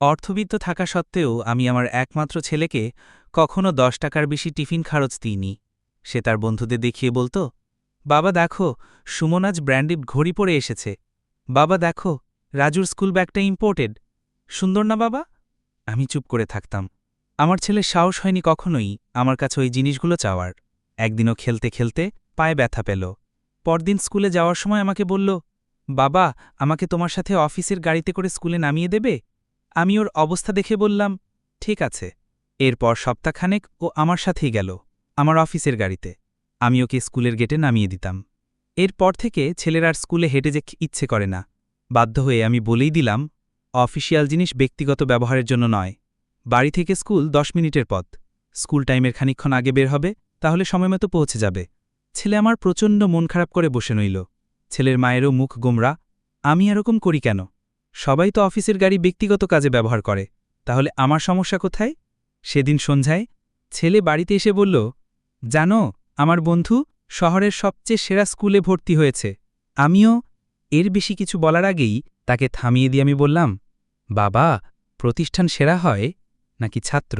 অর্থবিত্ত থাকা সত্ত্বেও আমি আমার একমাত্র ছেলেকে কখনো দশ টাকার বেশি টিফিন খরচ দিইনি। সে তার বন্ধুদের দেখিয়ে বলতো, বাবা দেখো, সুমন আজ ব্র্যান্ডেড ঘড়ি পরে এসেছে। বাবা দেখো, রাজুর স্কুল ব্যাগটা ইম্পোর্টেড সুন্দর না বাবা? আমি চুপ করে থাকতাম। আমার ছেলে সাহস হয়নি কখনোই আমার কাছে ওই জিনিসগুলো চাওয়ার। একদিনও খেলতে খেলতে পায়ে ব্যথা পেল। পরদিন স্কুলে যাওয়ার সময় আমাকে বলল, বাবা, আমাকে তোমার সাথে অফিসের গাড়িতে করে স্কুলে নামিয়ে দেবে? আমি ওর অবস্থা দেখে বললাম, ঠিক আছে। এরপর সপ্তাহখানেক ও আমার সাথেই গেল, আমার অফিসের গাড়িতে। আমি ওকে স্কুলের গেটে নামিয়ে দিতাম। এরপর থেকে ছেলের আর স্কুলে হেঁটে যে ইচ্ছে করে না। বাধ্য হয়ে আমি বলেই দিলাম, অফিসিয়াল জিনিস ব্যক্তিগত ব্যবহারের জন্য নয়। বাড়ি থেকে স্কুল দশ মিনিটের পথ। স্কুল টাইমের খানিকক্ষণ আগে বের হবে, তাহলে সময়মতো পৌঁছে যাবে। ছেলে আমার প্রচণ্ড মন খারাপ করে বসে নইল ছেলের মায়েরও মুখ গোমরা, আমি এরকম করি কেন? সবাই তো অফিসের গাড়ি ব্যক্তিগত কাজে ব্যবহার করে। তাহলে আমার সমস্যা কোথায়? সেদিন সন্ধ্যায় ছেলে বাড়িতে এসে বলল, জানো, আমার বন্ধু শহরের সবচেয়ে সেরা স্কুলে ভর্তি হয়েছে। আমিও এর বেশি কিছু বলার আগেই তাকে থামিয়ে দিয়ে আমি বললাম, বাবা, প্রতিষ্ঠান সেরা হয় নাকি ছাত্র?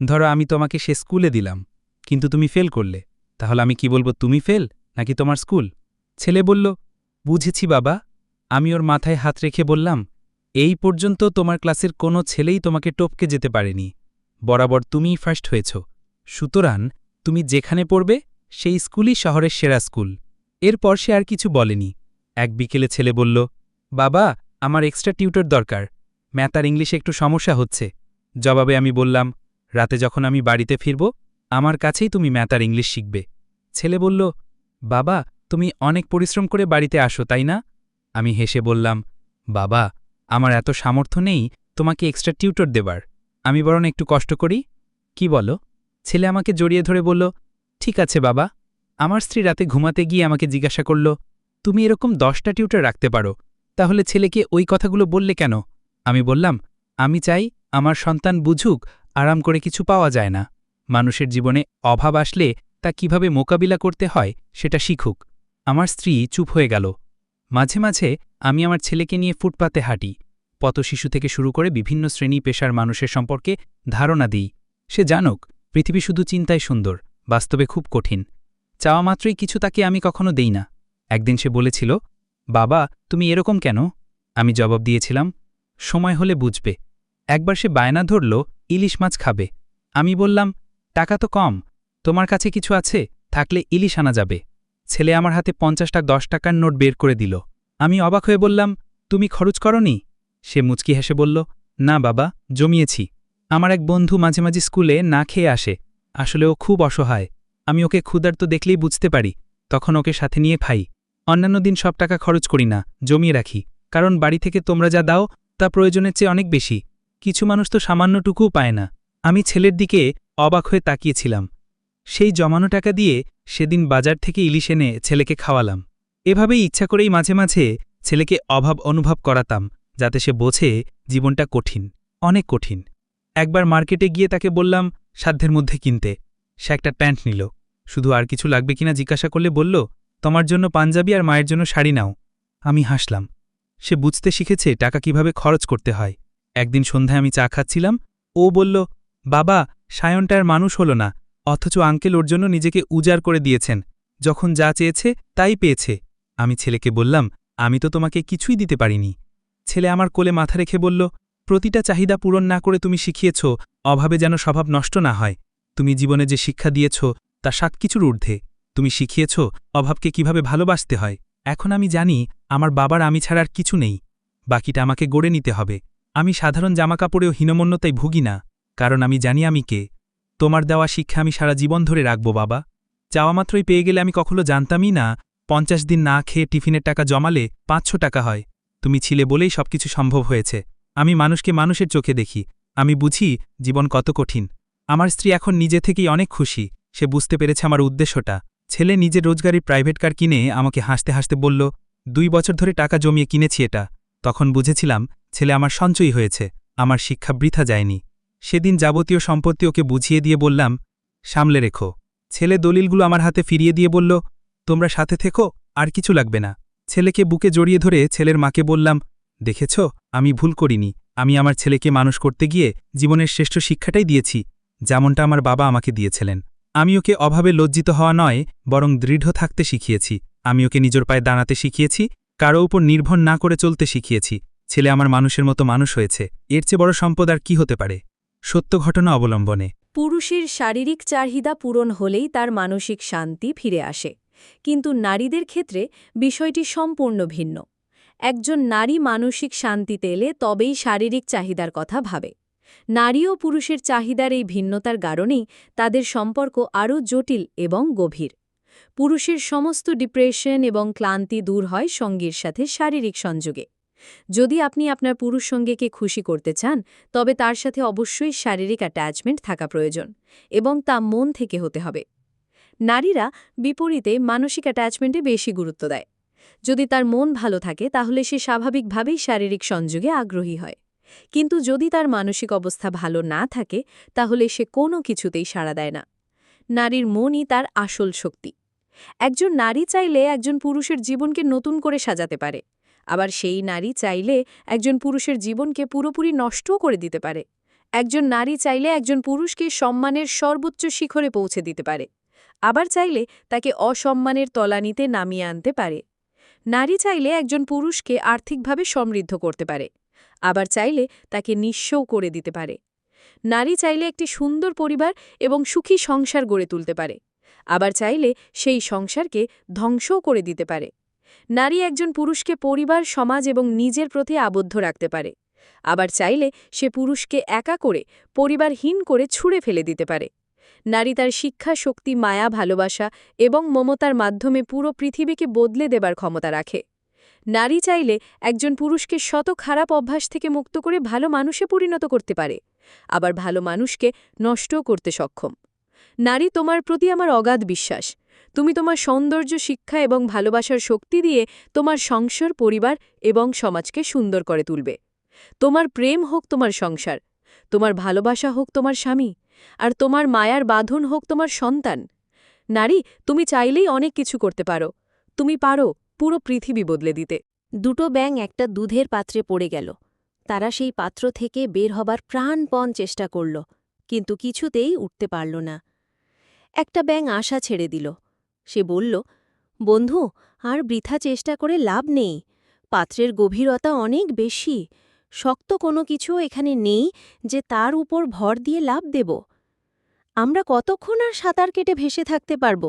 ধরো আমি তোমাকে সে স্কুলে দিলাম, কিন্তু তুমি ফেল করলে। তাহলে আমি কি বলব, তুমি ফেল নাকি তোমার স্কুল? ছেলে বলল, বুঝেছি বাবা আমি ওর মাথায় হাত রেখে বললাম, এই পর্যন্ত তোমার ক্লাসের কোনো ছেলেই তোমাকে টপকে যেতে পারেনি। বরাবর তুমিই ফার্স্ট হয়েছ। সুতরাং তুমি যেখানে পড়বে, সেই স্কুলই শহরের সেরা স্কুল। এরপর সে আর কিছু বলেনি। এক বিকেলে ছেলে বলল, বাবা, আমার এক্সট্রা টিউটর দরকার। ম্যাথ আর ইংলিশে একটু সমস্যা হচ্ছে। জবাবে আমি বললাম, রাতে যখন আমি বাড়িতে ফিরব, আমার কাছেই তুমি ম্যাথ আর ইংলিশ শিখবে। ছেলে বলল, বাবা, তুমি অনেক পরিশ্রম করে বাড়িতে আসো, তাই না? আমি হেসে বললাম, বাবা, আমার এত সামর্থ্য নেই, তোমাকে এক্সট্রা টিউটর দেবার। আমি বরং একটু কষ্ট করি। কি বলো? ছেলে আমাকে জড়িয়ে ধরে বলল, ঠিক আছে বাবা। আমার স্ত্রী রাতে ঘুমাতে গিয়ে আমাকে জিজ্ঞাসা করল, তুমি এরকম দশটা টিউটর রাখতে পারো? তাহলে ছেলেকে ওই কথাগুলো বললে কেন? আমি বললাম, আমি চাই আমার সন্তান বুঝুক, আরাম করে কিছু পাওয়া যায় না। মানুষের জীবনে অভাব আসলে তা কীভাবে মোকাবিলা করতে হয় সেটা শিখুক। আমার স্ত্রী চুপ হয়ে গেল। মাঝে মাঝে আমি আমার ছেলেকে নিয়ে ফুটপাতে হাঁটি। পথশিশু থেকে শুরু করে বিভিন্ন শ্রেণি পেশার মানুষের সম্পর্কে ধারণা দিই। সে জানুক, পৃথিবী শুধু চিন্তায় সুন্দর, বাস্তবে খুব কঠিন। চাওয়া মাত্রই কিছু তাকে আমি কখনো দেই না। একদিন সে বলেছিল, বাবা, তুমি এরকম কেন? আমি জবাব দিয়েছিলাম, সময় হলে বুঝবে। একবার সে বায়না ধরল, ইলিশ মাছ খাবে। আমি বললাম, টাকা তো কম, তোমার কাছে কিছু আছে? থাকলে ইলিশ আনা যাবে। ছেলে আমার হাতে পঞ্চাশটা, দশ টাকার নোট বের করে দিল। আমি অবাক হয়ে বললাম, তুমি খরচ করনি? সে মুচকি হেসে বলল, না বাবা, জমিয়েছি। আমার এক বন্ধু মাঝে মাঝে স্কুলে না খেয়ে আসে। আসলে ও খুব অসহায়। আমি ওকে ক্ষুধার্ত দেখলেই বুঝতে পারি। তখন ওকে সাথে নিয়ে খাই। অন্যান্য দিন সব টাকা খরচ করি না, জমিয়ে রাখি। কারণ বাড়ি থেকে তোমরা যা দাও, তা প্রয়োজনের চেয়ে অনেক বেশি। কিছু মানুষ তো সামান্যটুকুও পায় না। আমি ছেলের দিকে অবাক হয়ে তাকিয়েছিলাম। সেই জমানো টাকা দিয়ে সেদিন বাজার থেকে ইলিশ এনে ছেলেকে খাওয়ালাম। এভাবেই ইচ্ছা করেই মাঝে মাঝে ছেলেকে অভাব অনুভব করাতাম, যাতে সে বোঝে জীবনটা কঠিন, অনেক কঠিন। একবার মার্কেটে গিয়ে তাকে বললাম, সাধ্যের মধ্যে কিনতে। সে একটা প্যান্ট নিল। শুধু আর কিছু লাগবে কিনা জিজ্ঞাসা করলে বলল, তোমার জন্য পাঞ্জাবি আর মায়ের জন্য শাড়ি নাও আমি হাসলাম। সে বুঝতে শিখেছে টাকা কীভাবে খরচ করতে হয়। একদিন সন্ধ্যায় আমি চা খাচ্ছিলাম। ও বলল, বাবা, সায়নটার মানুষ হল না। অথচ আঙ্কেল ওর জন্য নিজেকে উজাড় করে দিয়েছেন। যখন যা চেয়েছে, তাই পেয়েছে। আমি ছেলেকে বললাম, আমি তো তোমাকে কিছুই দিতে পারিনি। ছেলে আমার কোলে মাথা রেখে বলল, প্রতিটা চাহিদা পূরণ না করে তুমি শিখিয়েছ, অভাবে যেন স্বভাব নষ্ট না হয়। তুমি জীবনে যে শিক্ষা দিয়েছ, তা সাত কিছুর ঊর্ধ্বে। তুমি শিখিয়েছ, অভাবকে কীভাবে ভালোবাসতে হয়। এখন আমি জানি, আমার বাবার আমি ছাড়ার কিছু নেই। বাকিটা আমাকে গড়ে নিতে হবে। আমি সাধারণ জামাকাপড়েও হীনমন্যতায় ভুগি না। কারণ আমি জানি আমি কে। তোমার দেওয়া শিক্ষা আমি সারা জীবন ধরে রাখব, বাবা। চাওয়া মাত্রই পেয়ে গেলে আমি কখনো জানতামই না, পঞ্চাশ দিন না খেয়ে টিফিনের টাকা জমালে পাঁচশো টাকা হয়। তুমি ছিলে বলেই সবকিছু সম্ভব হয়েছে। আমি মানুষকে মানুষের চোখে দেখি। আমি বুঝি জীবন কত কঠিন। আমার স্ত্রী এখন নিজে থেকেই অনেক খুশি। সে বুঝতে পেরেছে আমার উদ্দেশ্যটা। ছেলে নিজের রোজগারি প্রাইভেট কার কিনে আমাকে হাসতে হাসতে বলল, দুই বছর ধরে টাকা জমিয়ে কিনেছি এটা। তখন বুঝেছিলাম, ছেলে আমার সঞ্চয়ী হয়েছে। আমার শিক্ষা বৃথা যায়নি। সেদিন যাবতীয় সম্পত্তি ওকে বুঝিয়ে দিয়ে বললাম, সামলে রেখো। ছেলে দলিলগুলো আমার হাতে ফিরিয়ে দিয়ে বলল, তোমরা সাথে থেকো, আর কিছু লাগবে না। ছেলেকে বুকে জড়িয়ে ধরে ছেলের মাকে বললাম, দেখেছ, আমি ভুল করিনি। আমি আমার ছেলেকে মানুষ করতে গিয়ে জীবনের শ্রেষ্ঠ শিক্ষাটাই দিয়েছি, যেমনটা আমার বাবা আমাকে দিয়েছিলেন। আমি ওকে অভাবে লজ্জিত হওয়া নয়, বরং দৃঢ় থাকতে শিখিয়েছি। আমি ওকে নিজের পায়ে দাঁড়াতে শিখিয়েছি, কারও উপর নির্ভর না করে চলতে শিখিয়েছি। ছেলে আমার মানুষের মতো মানুষ হয়েছে। এর চেয়ে বড় সম্পদ আর কি হতে পারে? সত্য ঘটনা অবলম্বনে। পুরুষের শারীরিক চাহিদা পূরণ হলেই তার মানসিক শান্তি ফিরে আসে। কিন্তু নারীদের ক্ষেত্রে বিষয়টি সম্পূর্ণ ভিন্ন। একজন নারী মানসিক শান্তিতে এলে তবেই শারীরিক চাহিদার কথা ভাবে। নারী ও পুরুষের চাহিদার এই ভিন্নতার কারণেই তাদের সম্পর্ক আরও জটিল এবং গভীর। পুরুষের সমস্ত ডিপ্রেশন এবং ক্লান্তি দূর হয় সঙ্গীর সাথে শারীরিক সংযোগে। যদি আপনি আপনার পুরুষ সঙ্গীকে খুশি করতে চান, তবে তার সাথে অবশ্যই শারীরিক অ্যাটাচমেন্ট থাকা প্রয়োজন এবং তা মন থেকে হতে হবে। নারীরা বিপরীতে মানসিক অ্যাটাচমেন্টে বেশি গুরুত্ব দেয়। যদি তার মন ভালো থাকে, তাহলে সে স্বাভাবিকভাবেই শারীরিক সংযোগে আগ্রহী হয়। কিন্তু যদি তার মানসিক অবস্থা ভালো না থাকে, তাহলে সে কোনো কিছুতেই সাড়া দেয় না। নারীর মনই তার আসল শক্তি। একজন নারী চাইলে একজন পুরুষের জীবনকে নতুন করে সাজাতে পারে। আবার সেই নারী চাইলে একজন পুরুষের জীবনকে পুরোপুরি নষ্টও করে দিতে পারে। একজন নারী চাইলে একজন পুরুষকে সম্মানের সর্বোচ্চ শিখরে পৌঁছে দিতে পারে। আবার চাইলে তাকে অসম্মানের তলানিতে নামিয়ে আনতে পারে। নারী চাইলে একজন পুরুষকে আর্থিকভাবে সমৃদ্ধ করতে পারে। আবার চাইলে তাকে নিঃস্বও করে দিতে পারে। নারী চাইলে একটি সুন্দর পরিবার এবং সুখী সংসার গড়ে তুলতে পারে। আবার চাইলে সেই সংসারকে ধ্বংসও করে দিতে পারে। নারী একজন পুরুষকে পরিবার, সমাজ এবং নিজের প্রতি আবদ্ধ রাখতে পারে। আবার চাইলে সে পুরুষকে একা করে পরিবারহীন করে ছুঁড়ে ফেলে দিতে পারে। নারী তার শিক্ষা, শক্তি, মায়া, ভালোবাসা এবং মমতার মাধ্যমে পুরো পৃথিবীকে বদলে দেবার ক্ষমতা রাখে। নারী চাইলে একজন পুরুষকে শত খারাপ অভ্যাস থেকে মুক্ত করে ভালো মানুষে পরিণত করতে পারে। আবার ভালো মানুষকে নষ্টও করতে সক্ষম। নারী, তোমার প্রতি আমার অগাধ বিশ্বাস। তুমি তোমার সৌন্দর্য, শিক্ষা এবং ভালোবাসার শক্তি দিয়ে তোমার সংসার, পরিবার এবং সমাজকে সুন্দর করে তুলবে। তোমার প্রেম হোক তোমার সংসার, তোমার ভালোবাসা হোক তোমার স্বামী, আর তোমার মায়ার বাঁধন হোক তোমার সন্তান। নারী, তুমি চাইলেই অনেক কিছু করতে পারো। তুমি পারো পুরো পৃথিবী বদলে দিতে। দুটো ব্যাং একটা দুধের পাত্রে পড়ে গেল। তারা সেই পাত্র থেকে বের হবার প্রাণপণ চেষ্টা করল, কিন্তু কিছুতেই উঠতে পারল না। একটা ব্যাং আশা ছেড়ে দিল। সে বলল, বন্ধু, আর বৃথা চেষ্টা করে লাভ নেই। পাত্রের গভীরতা অনেক বেশি। শক্ত কোনো কিছু এখানে নেই যে তার উপর ভর দিয়ে লাভ দেব। আমরা কতক্ষণ আর সাঁতার কেটে ভেসে থাকতে পারব?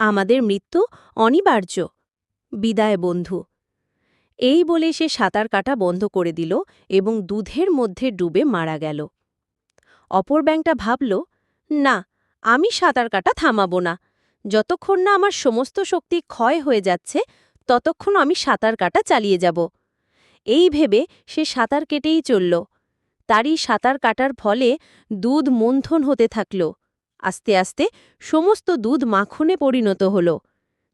আমাদের মৃত্যু অনিবার্য। বিদায়, বন্ধু এই বলে সে সাঁতার কাটা বন্ধ করে দিল এবং দুধের মধ্যে ডুবে মারা গেল। অপর ব্যাংকটা ভাবল, না, আমি সাঁতার কাটা থামাব না। যতক্ষণ না আমার সমস্ত শক্তি ক্ষয় হয়ে যাচ্ছে, ততক্ষণ আমি সাঁতার কাটা চালিয়ে যাব। এই ভেবে সে সাঁতার কেটেই চলল। তারই সাঁতার কাটার ফলে দুধ মন্থন হতে থাকল। আস্তে আস্তে সমস্ত দুধ মাখনে পরিণত হল।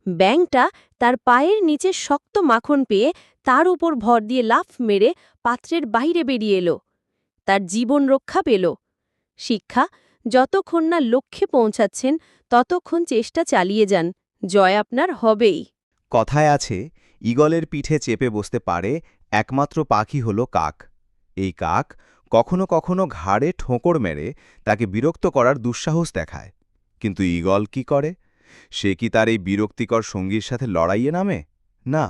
ব্যাংটা তার পায়ের নিচে শক্ত মাখন পেয়ে তার উপর ভর দিয়ে লাফ মেরে পাত্রের বাইরে বেরিয়ে এলো। তার জীবন রক্ষা পেল। শিক্ষা যতক্ষণ না লক্ষ্যে পৌঁছাচ্ছেন, ততক্ষণ চেষ্টা চালিয়ে যান। জয় আপনার হবেই। কথায় আছে, ঈগলের পিঠে চেপে বসতে পারে একমাত্র পাখি হল কাক। এই কাক কখনো কখনো ঘাড়ে ঠোঁকর মেরে তাকে বিরক্ত করার দুঃসাহস দেখায়। কিন্তু ঈগল কি করে? সে কি তার এই বিরক্তিকর সঙ্গীর সাথে লড়াইয়ে নামে? না,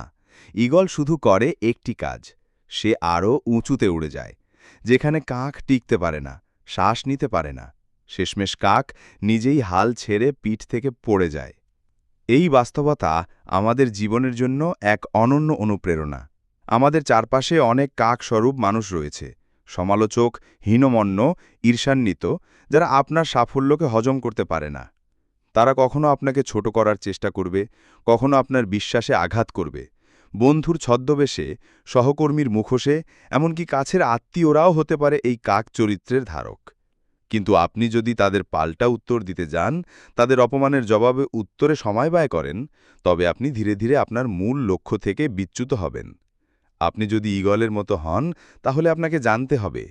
ঈগল শুধু করে একটি কাজ, সে আরও উঁচুতে উড়ে যায়, যেখানে কাক টিকতে পারে না, শ্বাস নিতে পারে না। শেষমেশ কাক নিজেই হাল ছেড়ে পিঠ থেকে পড়ে যায়। এই বাস্তবতা আমাদের জীবনের জন্য এক অনন্য অনুপ্রেরণা। আমাদের চারপাশে অনেক কাকস্বরূপ মানুষ রয়েছে, সমালোচক, হীনমন্য, ঈর্ষান্বিত, যারা আপনার সাফল্যকে হজম করতে পারে না। তারা কখনো আপনাকে ছোট করার চেষ্টা করবে, কখনো আপনার বিশ্বাসে আঘাত করবে। বন্ধুর ছদ্মবেশে, সহকর্মীর মুখোশে, এমনকি কাছের আত্মীয়রাও হতে পারে এই কাক চরিত্রের ধারক। কিন্তু আপনি যদি তাদের পাল্টা উত্তর দিতে যান, তাদের অপমানের জবাবে উত্তরে সময় ব্যয় করেন, তবে আপনি ধীরে ধীরে আপনার মূল লক্ষ্য থেকে বিচ্যুত হবেন। আপনি যদি ঈগলের মতো হন, তাহলে আপনাকে জানতে হবে,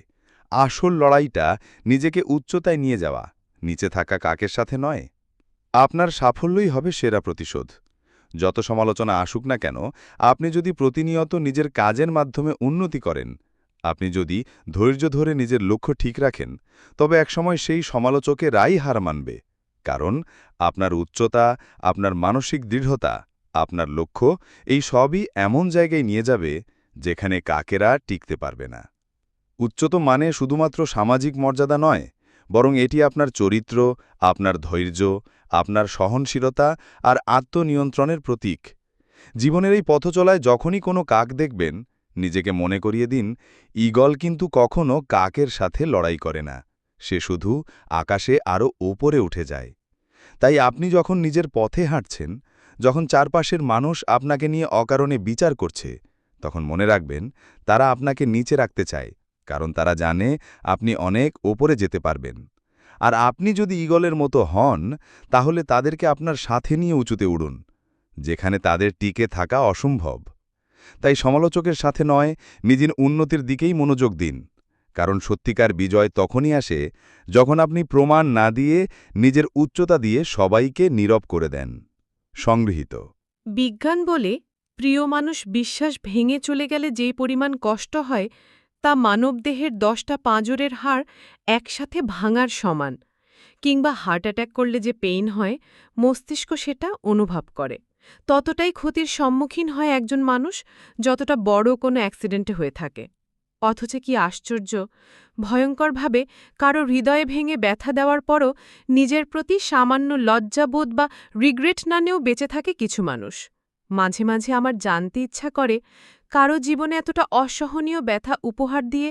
আসল লড়াইটা নিজেকে উচ্চতায় নিয়ে যাওয়া, নিচে থাকা কাকের সাথে নয়। আপনার সাফল্যই হবে সেরা প্রতিশোধ। যত সমালোচনা আসুক না কেন, আপনি যদি প্রতিনিয়ত নিজের কাজের মাধ্যমে উন্নতি করেন আপনি যদি ধৈর্য ধরে নিজের লক্ষ্য ঠিক রাখেন, তবে একসময় সেই সমালোচকে রাই হার মানবে, কারণ আপনার উচ্চতা, আপনার মানসিক দৃঢ়তা, আপনার লক্ষ্য এই সবই এমন জায়গায় নিয়ে যাবে যেখানে কাকেরা টিকতে পারবে না। উচ্চত মানে শুধুমাত্র সামাজিক মর্যাদা নয়, বরং এটি আপনার চরিত্র, আপনার ধৈর্য, আপনার সহনশীলতা আর আত্মনিয়ন্ত্রণের প্রতীক। জীবনের এই পথচলায় যখনই কোনো কাক দেখবেন নিজেকে মনে করিয়ে দিন, ঈগল কিন্তু কখনো কাকের সাথে লড়াই করে না, সে শুধু আকাশে আরও ওপরে উঠে যায়। তাই আপনি যখন নিজের পথে হাঁটছেন, যখন চারপাশের মানুষ আপনাকে নিয়ে অকারণে বিচার করছে, তখন মনে রাখবেন তারা আপনাকে নিচে রাখতে চায়, কারণ তারা জানে আপনি অনেক ওপরে যেতে পারবেন। আর আপনি যদি ঈগলের মতো হন, তাহলে তাদেরকে আপনার সাথে নিয়ে উঁচুতে উড়ুন, যেখানে তাদের টিকে থাকা অসম্ভব। তাই সমালোচকের সাথে নয় নিজের উন্নতির দিকেই মনোযোগ দিন। কারণ সত্যিকার বিজয় তখনই আসে যখন আপনি প্রমাণ না দিয়ে নিজের উচ্চতা দিয়ে সবাইকে নীরব করে দেন। সংগৃহীত। বিজ্ঞান বলে, প্রিয় মানুষ বিশ্বাস ভেঙে চলে গেলে যে পরিমাণ কষ্ট হয়, তা মানবদেহের দশটা পাঁজরের হাড় একসাথে ভাঙার সমান, কিংবা হার্ট অ্যাট্যাক করলে যে পেইন হয়, মস্তিষ্ক সেটা অনুভব করে। ততটাই ক্ষতির সম্মুখীন হয় একজন মানুষ যতটা বড় কোনো অ্যাক্সিডেন্টে হয়ে থাকে। অথচ কি আশ্চর্য! ভয়ঙ্করভাবে কারও হৃদয়ে ভেঙে ব্যথা দেওয়ার পরও নিজের প্রতি সামান্য লজ্জাবোধ বা রিগ্রেট না নিয়েও বেঁচে থাকে কিছু মানুষ। মাঝে মাঝে আমার জানতে ইচ্ছা করে, কারও জীবনে এতটা অসহনীয় ব্যথা উপহার দিয়ে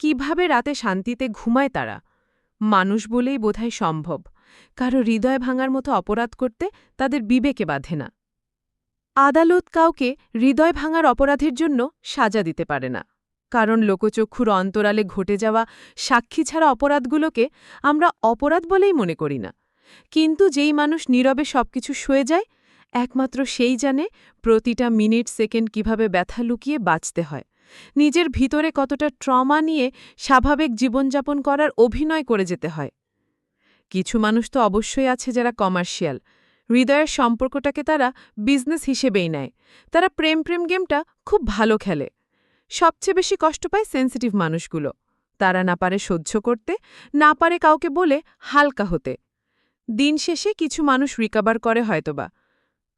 কীভাবে রাতে শান্তিতে ঘুমায় তারা? মানুষ বলেই বোধহয় সম্ভব। কারও হৃদয় ভাঙার মতো অপরাধ করতে তাদের বিবেকে বাঁধে না। আদালত কাউকে হৃদয় ভাঙার অপরাধের জন্য সাজা দিতে পারে না। কারণ লোকচক্ষুর অন্তরালে ঘটে যাওয়া সাক্ষী ছাড়া অপরাধগুলোকে আমরা অপরাধ বলেই মনে করি না। কিন্তু যেই মানুষ নীরবে সবকিছু সয়ে যায়, একমাত্র সেই জানে প্রতিটা মিনিট, সেকেন্ড কীভাবে ব্যথা লুকিয়ে বাঁচতে হয়। নিজের ভিতরে কতটা ট্রমা নিয়ে স্বাভাবিক জীবনযাপন করার অভিনয় করে যেতে হয়। কিছু মানুষ তো অবশ্যই আছে যারা কমার্শিয়াল। হৃদয়ের সম্পর্কটাকে তারা বিজনেস হিসেবেই নেয়। তারা প্রেম প্রেম গেমটা খুব ভালো খেলে। সবচেয়ে বেশি কষ্ট পায় সেন্সিটিভ মানুষগুলো। তারা না পারে সহ্য করতে, না পারে কাউকে বলে হালকা হতে। দিন শেষে কিছু মানুষ রিকাভার করে হয়তোবা।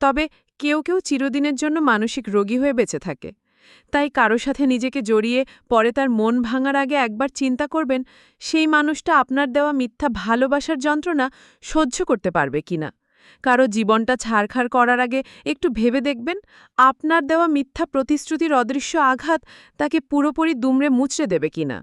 তবে কেউ কেউ চিরদিনের জন্য মানসিক রোগী হয়ে বেঁচে থাকে। তাই কারও সাথে নিজেকে জড়িয়ে পরে তার মন ভাঙার আগে একবার চিন্তা করবেন, সেই মানুষটা আপনার দেওয়া মিথ্যা ভালোবাসার যন্ত্রণা সহ্য করতে পারবে কিনা। কারও জীবনটা ছাড়খাড় করার আগে একটু ভেবে দেখবেন, আপনার দেওয়া মিথ্যা প্রতিশ্রুতির অদৃশ্য আঘাত তাকে পুরোপুরি দুমড়ে মুচড়ে দেবে কিনা।